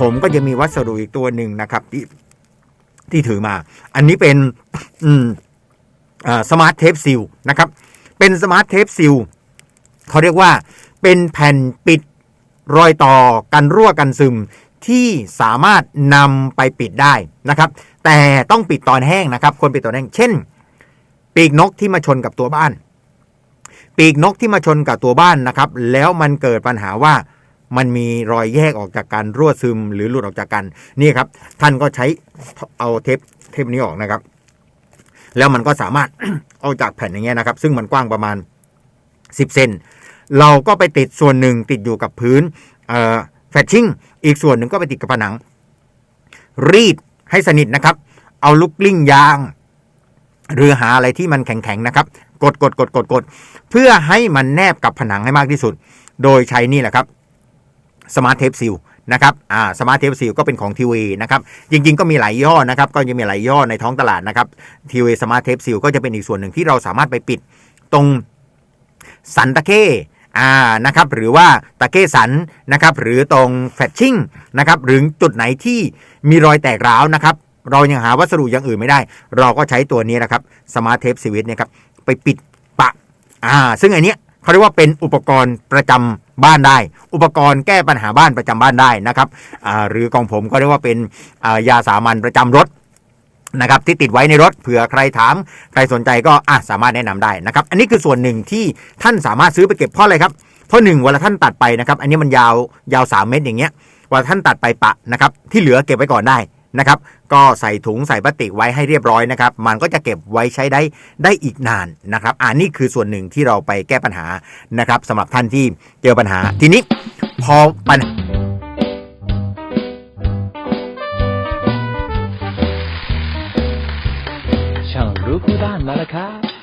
ผมก็จะมีวัสดุอีกตัวหนึ่งนะครับ ที่ที่ถือมา อันนี้เป็นอืมสมาร์ทเทปซิลนะครับ เป็นสมาร์ทเทปซิลเขาเรียกว่าเป็นแผ่นปิดรอยต่อกันรั่วกันซึมที่สามารถนำไปปิดได้นะครับ แต่ต้องปิดตอนแห้งนะครับ ควรปิดตอนแห้ง เช่น ปีกนกที่มาชนกับตัวบ้าน ปีกนกที่มาชนกับตัวบ้านนะครับ แล้วมันเกิดปัญหาว่า มันมีรอยแยกออกจากกันรั่วซึมหรือหลุดออกจากกันนี่ครับ ท่านก็ใช้เอาเทปเทปนี้ออกนะครับ แล้วมันก็สามารถเอาจากแผ่นอย่างเงี้ยนะครับ ซึ่งมันกว้างประมาณ 10เซนเราก็ไปติดส่วนหนึ่งติดอยู่กับพื้นแฟชชิ่งอีกส่วนหนึ่งก็ไปติดกับผนัง รีดให้สนิทนะครับ เอาลูกกลิ้งยาง หรือหาอะไรที่มันแข็งๆนะครับ กดกดกดกดกดเพื่อให้มันแนบกับผนังให้มากที่สุด โดยใช้นี่แหละครับ สมาร์ทเทปซิลนะครับ อ่า สมาร์ทเทปซิลก็เป็นของทีวีนะครับ จริง ๆ ก็มีหลายย่อนะครับ ก็ยังมีหลายย่อในท้องตลาดนะครับ ทีวีสมาร์ทเทปซิลก็จะเป็นอีกส่วนหนึ่งที่เราสามารถไปปิดตรงสันตะเข้อ่า นะครับ หรือว่าตะเก้สันนะครับ หรือตรงแฟชชิ่งนะครับ หรือจุดไหนที่มีรอยแตกร้าวนะครับ เรายังหาวัสดุอย่างอื่นไม่ได้ เราก็ใช้ตัวนี้นะครับ สมาร์ทเทปสวิตเนี่ยครับ ไปปิดปะ อ่า ซึ่งอันเนี้ยเขาเรียกว่าเป็นอุปกรณ์ประจำ บ้านได้ อุปกรณ์แก้ปัญหาบ้านประจำบ้านได้นะครับหรือกองผมก็เรียกว่าเป็นยาสามัญประจำรถนะครับที่ติดไว้ในรถเผื่อใครถามใครสนใจก็อะสามารถแนะนำได้นะครับ อันนี้คือส่วนหนึ่งที่ท่านสามารถซื้อไปเก็บเพราะอะไรครับเพราะหนึ่งเวลาท่านตัดไปนะครับ อันนี้มันยาวยาว3เมตรอย่างเงี้ยเวลาท่านตัดไปปะนะครับ ที่เหลือเก็บไว้ก่อนได้ นะครับ ก็ใส่ถุงใส่พลาสติกไว้ให้เรียบร้อยนะครับ มันก็จะเก็บไว้ใช้ได้ได้อีกนานนะครับอ่านี่คือส่วนหนึ่งที่เราไปแก้ปัญหานะครับสำหรับท่านที่เจอปัญหาทีนี้พอปัญช่างรู้ผู้ด้านมาแล้วครับ